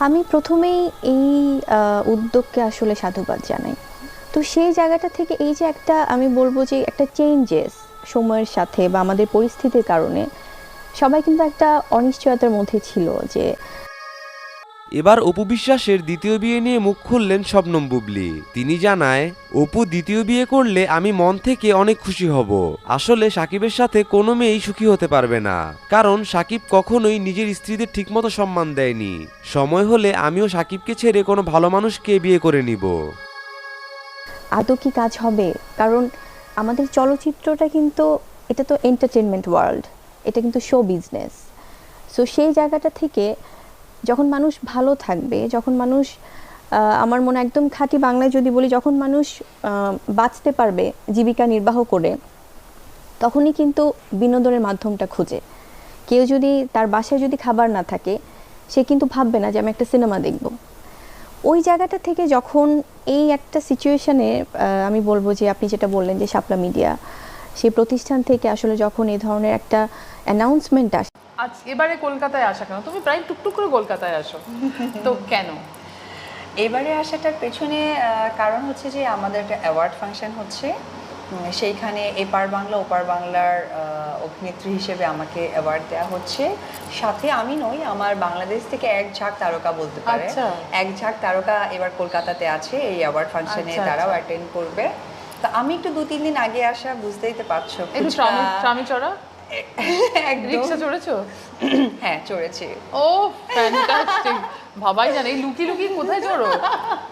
আমি প্রথমেই এই উদ্যোগকে আসলে সাধুবাদ জানাই। তো সেই জায়গাটা থেকে এই যে একটা, আমি বলব যে একটা চেঞ্জেস সময়ের সাথে বা আমাদের পরিস্থিতির কারণে সবাই কিন্তু একটা অনিশ্চয়তার মধ্যে ছিল যে এবার অপু বিশ্বাসের দ্বিতীয় বিয়ে নিয়ে মুখ খুললেন শবনম বুবলি। তিনি জানায়, অপু দ্বিতীয় বিয়ে করলে আমি মন থেকে অনেক খুশি হব। আসলে সাকিবের সাথে কোনো মেয়েই সুখী হতে পারবে না। কারণ সাকিব কখনোই নিজের স্ত্রীদের ঠিকমতো সম্মান দেয়নি। সময় হলে আমিও সাকিবকে ছেড়ে কোনো ভালো মানুষকে বিয়ে করে নিব। আদৌ কি কাজ হবে? কারণ আমাদের চলচ্চিত্রটা কিন্তু, এটা তো এন্টারটেনমেন্ট ওয়ার্ল্ড এটা কিন্তু শো বিজনেস সো সেই জায়গাটা থেকে যখন মানুষ ভালো থাকবে, যখন মানুষ আমার মনে একদম খাঁটি বাংলায় যদি বলি, যখন মানুষ বাঁচতে পারবে জীবিকা নির্বাহ করে, তখনই কিন্তু বিনোদনের মাধ্যমটা খুঁজে। কেউ যদি তার বাসায় যদি খাবার না থাকে, সে কিন্তু ভাববে না যে আমি একটা সিনেমা দেখব। ওই জায়গাটা থেকে যখন এই একটা সিচুয়েশানে আমি বলব যে আপনি যেটা বললেন যে শাপলা মিডিয়া, সেই প্রতিষ্ঠান থেকে আসলে যখন এই ধরনের একটা অ্যানাউন্সমেন্ট আসে আজ এবারে কলকাতায় আসা কেন? তুমি প্রায় টুকটুক করে কলকাতায় আসো। তো কেন? এবারে আসাটার পেছনে কারণ হচ্ছে যে আমাদের একটা অ্যাওয়ার্ড ফাংশন হচ্ছে। সেইখানে এপার বাংলা ওপার বাংলার অভিনেত্রী হিসেবে আমাকে অ্যাওয়ার্ড দেওয়া হচ্ছে। সাথে আমি নই আমার বাংলাদেশ থেকে এক ঝাঁক তারকা বলতে পারে। আচ্ছা। এক ঝাঁক তারকা এবার কলকাতাতে আছে এই অ্যাওয়ার্ড ফাংশনে আচ্ছা, তারাও আচ্ছা। অ্যাটেন্ড করবে। তো আমি একটু দু তিন দিন আগে আসা বুঝতেই তো পারছ রিক্সা চড়েছো? হ্যাঁ চড়েছি। ও ফ্যান্টাস্টিক ভাবাই জানে এই লুকি লুকি কোথায় চড়ো?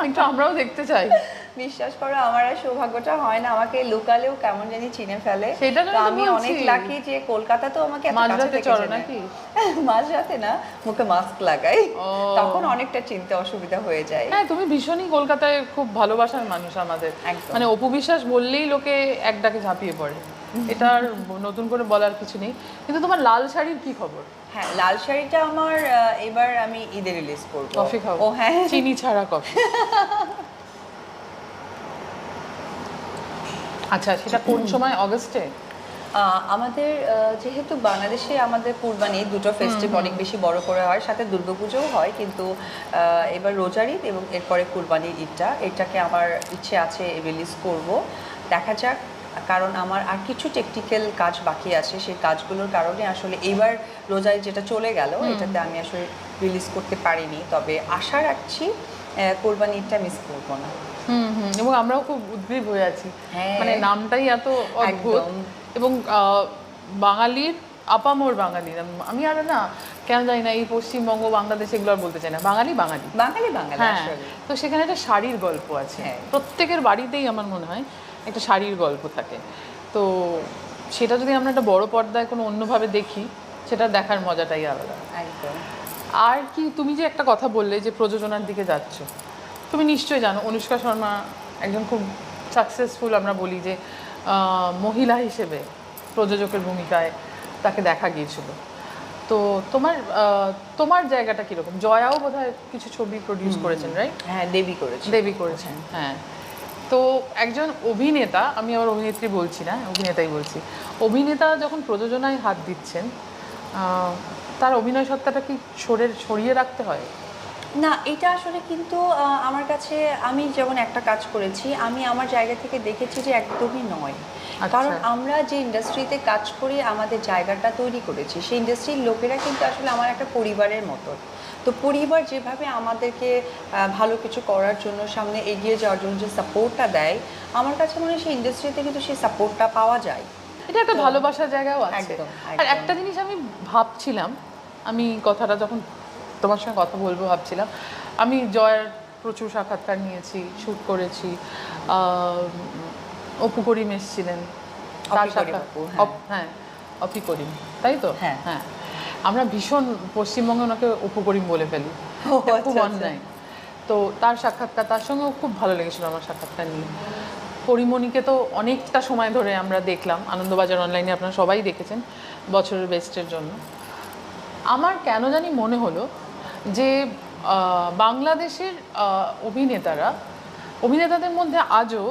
একটু আমরাও দেখতে চাই। বিশ্বাস করো আমার আর সৌভাগ্যটা হয় না আমাকে লোকালেও কেমন জানি চিনে ফেলে। সেটা তো আমি অনেক লাকি যে কলকাতা তো আমাকে মাঝরাতে চেনে। নাকি? মাঝরাতে না মুখে মাস্ক লাগাই। তখন অনেকটা চিনতে অসুবিধা হয়ে যায়। হ্যাঁ তুমি ভীষণই কলকাতায় খুব ভালোবাসার মানুষ আমাদের। মানে অপু বিশ্বাস বললেই লোকে এক ডাকে ঝাঁপিয়ে পড়ে। এটা আর নতুন করে বলার কিছু নেই। কিন্তু তোমার লাল শাড়ির কি খবর? হ্যাঁ লাল শাড়িটা আমার এবার আমি ঈদে রিলিজ করব। কফি খাও। ও হ্যাঁ। চিনি ছাড়া কফি। আচ্ছা সেটা কোন সময়? অগস্টে? আমাদের যেহেতু বাংলাদেশে আমাদের কুরবানি দুটো ফেস্টিভ অনেক বেশি বড় করে হয় সাথে দুর্গাপুজোও হয় কিন্তু এবার রোজার ঈদ এবং এরপরে কুরবানির ঈদটা এটাকে আমার ইচ্ছে আছে রিলিজ করব। দেখা যাক কারণ আমার আর কিছু টেকনিক্যাল কাজ বাকি আছে সেই কাজগুলোর কারণে আসলে এইবার রোজায় যেটা চলে গেল এটাতে আমি আসলে রিলিজ করতে পারিনি। তবে আশা রাখছি আহ, কোরবানি ঈদটা মিস করব না। হুম হুম এবং আমরাও খুব উদ্গ্রীব হয়ে আছি। হ্যাঁ। মানে নামটাই এত অদ্ভুত। এবং আহ, বাঙালির আপামোর বাঙালির আম- আমি আর না কেন জানি না এই পশ্চিমবঙ্গ বাংলাদেশ এগুলো আর বলতে চাই না। বাঙালি বাঙালি। বাঙালি বাঙালি হ্যাঁ। তো সেখানে একটা শাড়ির গল্প আছে। হ্যাঁ। প্রত্যেকের বাড়িতেই আমার মনে হয় একটা শাড়ির গল্প থাকে। তো সেটা যদি আমরা একটা বড় পর্দায় কোনো অন্যভাবে দেখি সেটা দেখার মজাটাই আলাদা। একদম। আর কি তুমি যে একটা কথা বললে যে প্রযোজনার দিকে যাচ্ছ তুমি নিশ্চয়ই জানো অনুষ্কা শর্মা একজন খুব সাকসেসফুল আমরা বলি যে মহিলা হিসেবে প্রযোজকের ভূমিকায় তাকে দেখা গিয়েছিল। তো তোমার তোমার জায়গাটা কীরকম? জয়াও বোধহয় কিছু ছবি প্রডিউস করেছেন রাইট হ্যাঁ দেবী করেছেন। দেবী করেছেন হ্যাঁ। তো একজন অভিনেতা আমি আবার অভিনেত্রী বলছি না অভিনেতাই বলছি। অভিনেতা যখন প্রযোজনায় হাত দিচ্ছেন তার অভিনয় সত্তাটা কি সরে সরিয়ে রাখতে হয়? না এটা আসলে কিন্তু আমার কাছে আমি যেমন একটা কাজ করেছি আমি আমার জায়গা থেকে দেখেছি যে একদমই নয়। আচ্ছা। কারণ আমরা যে ইন্ডাস্ট্রিতে কাজ করি আমাদের জায়গাটা তৈরি করেছি সেই ইন্ডাস্ট্রির লোকেরা কিন্তু আসলে আমার একটা পরিবারের মতো। তো পরিবার যেভাবে আমাদেরকে ভালো কিছু করার জন্য সামনে এগিয়ে যাওয়ার জন্য যে সাপোর্টটা দেয় আমার কাছে মনে হয় সেই ইন্ডাস্ট্রিতে কিন্তু সেই সাপোর্টটা পাওয়া যায়। এটা একটা ভালোবাসার জায়গাও আছে। একদম, আর একটা জিনিস আমি ভাবছিলাম আমি কথাটা যখন তোমার সঙ্গে কথা বলব ভাবছিলাম আমি জয়ের প্রচুর সাক্ষাৎকার নিয়েছি শ্যুট করেছি অপু করিম এসেছিলেন। তার সাক্ষাৎ হ্যাঁ। হ্যাঁ অপি করিম তাই তো? হ্যাঁ। হ্যাঁ। আমরা ভীষণ পশ্চিমবঙ্গে ওনাকে অপু করিম বলে ফেলি। খুব আচ্ছা, আচ্ছা। অন্যায় তো তার সাক্ষাৎকার তার সঙ্গেও খুব ভালো লেগেছিল আমার সাক্ষাৎকার নিয়ে। পরিমণিকে তো অনেকটা সময় ধরে আমরা দেখলাম আনন্দবাজার অনলাইনে আপনারা সবাই দেখেছেন বছরের বেস্টের জন্য। আমার কেন জানি মনে হলো যে বাংলাদেশের অভিনেতারা অভিনেতাদের মধ্যে আজও